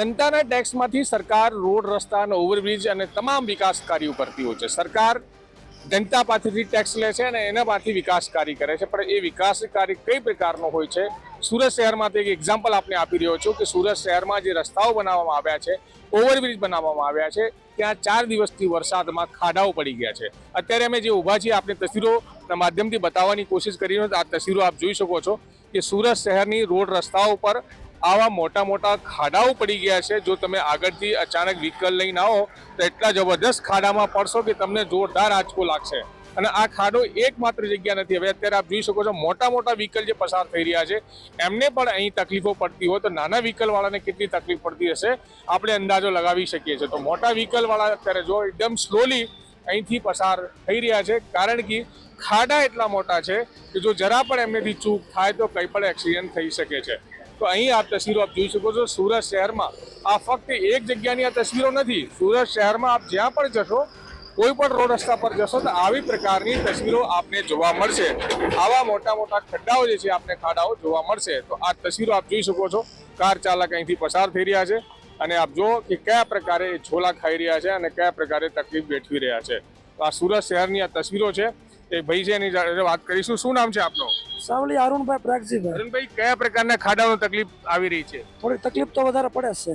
જનતાના ટેક્સમાંથી સરકાર રોડ રસ્તા અને ઓવરબ્રિજ અને તમામ વિકાસ કાર્યો કરતી હોય છે. સરકાર જનતા પાસેથી ટેક્સ લે છે અને એના પાસેથી વિકાસ કાર્ય કરે છે. પણ એ વિકાસ કાર્ય કઈ પ્રકારનો હોય છે? સુરત શહેરમાં એક એક્ઝામ્પલ આપને આપી રહ્યો છું કે સુરત શહેરમાં જે રસ્તાઓ બનાવવામાં આવ્યા છે, ઓવરબ્રિજ બનાવવામાં આવ્યા છે, ત્યાં ચાર દિવસથી વરસાદમાં ખાડાઓ પડી ગયા છે. અત્યારે અમે જે ઊભા છીએ આપણે તસવીરોના માધ્યમથી બતાવવાની કોશિશ કરી આ તસવીરો આપ જોઈ શકો છો કે સુરત શહેરની રોડ રસ્તાઓ પર આવા મોટા મોટા ખાડાઓ પડી ગયા છે. જો તમે આગળથી અચાનક વ્હીકલ લઈને આવો, તો એટલા જબરદસ્ત ખાડામાં પડશો કે તમને જોરદાર આંચકો લાગશે. અને આ ખાડો એકમાત્ર જગ્યા નથી. હવે અત્યારે આપ જોઈ શકો છો, મોટા મોટા વ્હીકલ જે પસાર થઈ રહ્યા છે, એમને પણ અહીં તકલીફો પડતી હોય તો નાના વ્હીકલવાળાને કેટલી તકલીફ પડતી હશે, આપણે અંદાજો લગાવી શકીએ છીએ. તો મોટા વ્હીકલવાળા અત્યારે જો એકદમ સ્લોલી અહીંથી પસાર થઈ રહ્યા છે, કારણ કે ખાડા એટલા મોટા છે કે જો જરા પણ એમનેથી ચૂક થાય તો કંઈ પણ એક્સિડન્ટ થઈ શકે છે. તો અહીં આ તસવીરો આપ જોઈ શકો છો. સુરત શહેરમાં આ ફક્ત એક જગ્યાની આ તસવીરો નથી. સુરત શહેરમાં આપ જ્યાં પણ જશો, કોઈ પણ રોડ રસ્તા પર જશો, તો આવી પ્રકારની તસવીરો આપને જોવા મળશે. આવા મોટા મોટા ખડ્ડાઓ જે છે આપને ખાડાઓ જોવા મળશે. તો આ તસવીરો આપ જોઈ શકો છો. કાર ચાલક અહીંથી પસાર થઈ રહ્યા છે અને આપ જુઓ કે કયા પ્રકારે છોલા ખાઈ રહ્યા છે અને કયા પ્રકારે તકલીફ વેઠવી રહ્યા છે. તો આ સુરત શહેરની આ તસવીરો છે. એ ભાઈ છે એની વાત કરીશું. શું નામ છે આપનું? સાવલી અરુણભાઈ પ્રાગજીભાઈ. અરુણભાઈ કયા પ્રકારના ખાડાનો તકલીફ આવી રહી છે? થોડી તકલીફ તો વધારે પડે છે.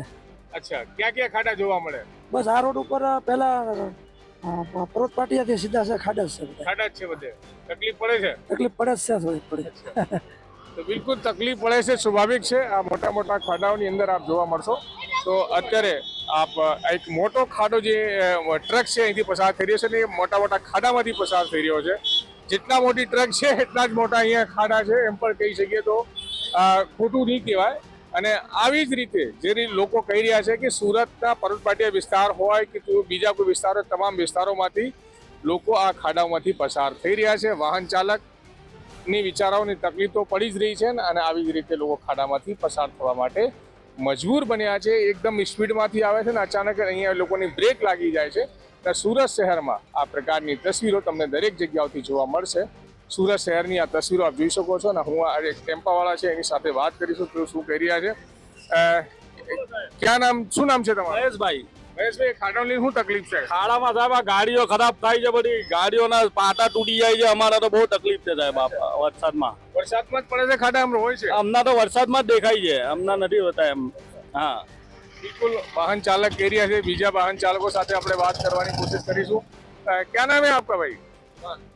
અચ્છા ક્યાં ક્યાં ખાડા જોવા મળે? બસ આ રોડ ઉપર અ, પર્વત પાટિયાથી સીધા છે ખાડા છે ખાડા છે બધે. તકલીફ પડે છે? તકલીફ પડે છે થોડી પડે તો બિલકુલ તકલીફ પડે છે સ્વાભાવિક છે. આ મોટા મોટા ખાડાઓની અંદર આપ જોવા મળશો. તો અત્યારે આપ એક મોટો ખાડો જે ટ્રક છે અહીંથી પસાર થઈ રહ્યો છે ને મોટા મોટા ખાડામાંથી પસાર થઈ રહ્યો છે. જેટલા મોટી ટ્રક છે, એટલા જ મોટા અહીંયા ખાડા છે, એમ પણ કહી શકીએ તો ખોટું નહીં કહેવાય. અને આવી જ રીતે જે રીતે લોકો કહી રહ્યા છે કે સુરતના પર્વતપાટિયા વિસ્તાર હોય કે બીજા કોઈ વિસ્તાર તમામ વિસ્તારોમાંથી લોકો આ ખાડામાંથી પસાર થઈ રહ્યા છે. વાહન ચાલકની વિચારોની તકલીફ તો પડી જ રહી છે ને, અને આવી જ રીતે લોકો ખાડામાંથી પસાર થવા માટે મજબૂર બન્યા છે. એકદમ સ્પીડમાંથી આવે છે ને, અચાનક અહીંયા લોકોની બ્રેક લાગી જાય છે. સુરત શહેરમાં આ પ્રકારની તસવીરો તમને દરેક જગ્યાઓથી જોવા મળશે. સુરત શહેરની આ તસવીરો આપ જોઈ શકો છો ને હું આ એક ટેમ્પાવાળા છે એની સાથે વાત કરીશું તો શું કરી રહ્યા છે. ક્યાં નામ શું નામ છે તમારું? મહેશભાઈ. મહેશભાઈ ખાડાની શું તકલીફ છે? ખાડામાં સાહેબ આ ગાડીઓ ખરાબ થાય છે બધી. ગાડીઓના પાટા તૂટી જાય છે. અમારે તો બહુ તકલીફ છે સાહેબ વરસાદમાં. વરસાદમાં જ પડે છે ખાડા આમ હોય છે. અમને તો વરસાદમાં જ દેખાય છે. અમને નથી હોતા એમ. હા. બિલકુલ વાહન ચાલક કહી રહ્યા છે બીજા વાહન ચાલકો સાથે આપણે વાત કરવાની कोशिश કરીશું अ, क्या नाम है आपका भाई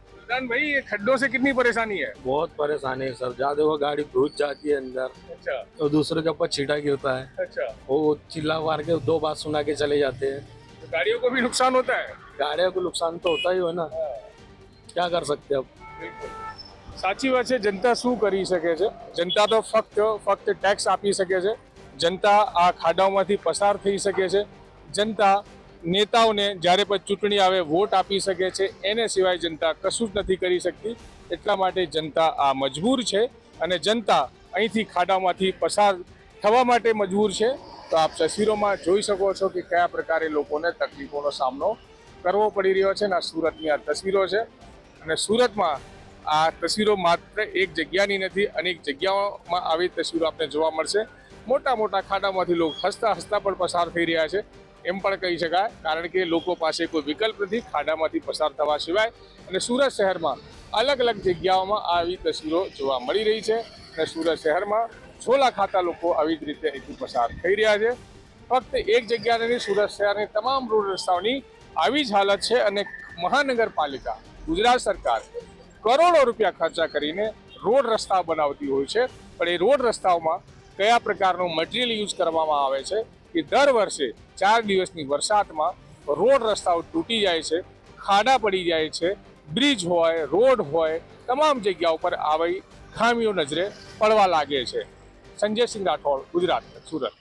सुल्तान भाई ये खड्डों से कितनी परेशानी है बहुत परेशानी है सर ज्यादा वो गाड़ी घुस जाती है अंदर अच्छा तो दूसरे के ऊपर छीटा गिरता है अच्छा वो चिल्ला मार के दो बात सुना के चले जाते हैं तो गाड़ियों को भी नुकसान होता है गाड़ियों को नुकसान तो होता ही हो ना क्या कर सकते हैं अब બિલકુલ સાચી વાત છે જનતા શું કરી શકે છે જનતા તો ફક્ત ફક્ત ટેક્સ આપી શકે છે જનતા આ ખાડાઓમાંથી પસાર થઈ શકે છે. જનતા નેતાઓને જ્યારે પણ ચૂંટણી આવે વોટ આપી શકે છે. એને સિવાય જનતા કશું જ નથી કરી શકતી. એટલા માટે જનતા આ મજબૂર છે અને જનતા અહીંથી ખાડામાંથી પસાર થવા માટે મજબૂર છે. તો આપ તસવીરોમાં જોઈ શકો છો કે કયા પ્રકારે લોકોને તકલીફોનો સામનો કરવો પડી રહ્યો છે અને આ સુરતની આ તસવીરો છે. અને સુરતમાં આ તસવીરો માત્ર એક જગ્યાની નથી, અનેક જગ્યાઓમાં આવી તસવીરો આપને જોવા મળશે. મોટા મોટા ખાડામાંથી લોકો હસતા હસતા પણ પસાર થઈ રહ્યા છે. એમ પણ કહી શકાય, કારણ કે લોકો પાસે કોઈ વિકલ્પ નથી, ખાડામાંથી પસાર થવા સિવાય. અને સુરત શહેરમાં અલગ અલગ જગ્યાઓમાં આવી તસવીરો જોવા મળી રહી છે અને સુરત શહેરમાં છોલા ખાતા લોકો આવી જ રીતે અહીંથી પસાર થઈ રહ્યા છે. ફક્ત એક જગ્યાને નહીં સુરત શહેરની તમામ રોડ રસ્તાઓની આવી જ હાલત છે અને મહાનગરપાલિકા, ગુજરાત સરકાર કરોડો રૂપિયા ખર્ચા કરીને રોડ રસ્તા બનાવતી હોય છે. પણ એ રોડ રસ્તાઓમાં કયા પ્રકારનું મટીરિયલ યુઝ કરવામાં આવે છે કે દર વર્ષે ચાર દિવસની વરસાદમાં રોડ રસ્તાઓ તૂટી જાય છે, ખાડા પડી જાય છે બ્રિજ હોય રોડ હોય, તમામ જગ્યા ઉપર આવી ખામીઓ નજરે પડવા લાગે છે. સંજય સિંહ રાઠોડ, ગુજરાત, સુરત.